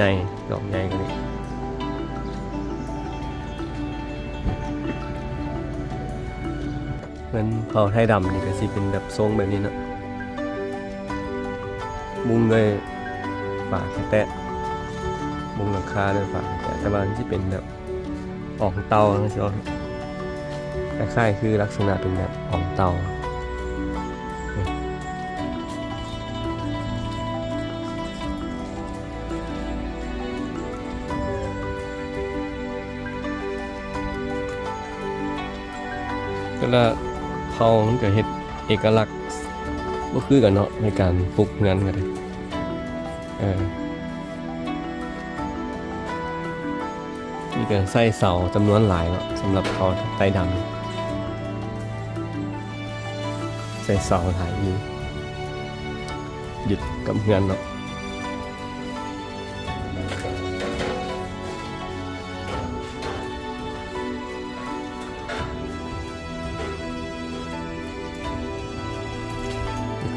ใหญ่ดอกใหญ่กว่านี้เหมือนเผาไทยดำนี่ก็สิเป็นแบบทรงแบบนี้เนาะมุงด้วยฝาแตะมุงหลังคาด้วยฝาแตะแต่ว่านที่เป็นแบบออกเตานะสิว่าคล้ายๆคือลักษณะเป็นแบบออกเตา ก็ละเขามันก็เฮ็ดเอกลักษณ์บ่คือกันเนาะในการปลูกเงินกันเลยเออนี่ก็ใส่เสาจำนวนหลายเนาะสำหรับเขาไต้ดำใส่เสาหลายอยู่ยึดกับเงินเนาะ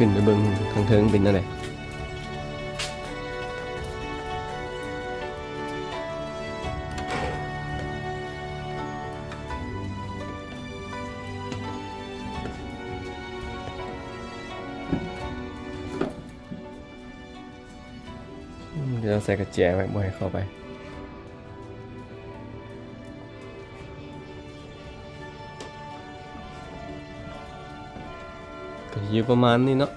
ขึ้นไปเบิ่งทางเทิงเป็นอะไรอืมเดี๋ยวใส่กระแจไว้บ่ให้เข้าไป ก็อยู่ประมาณนี้เนาะ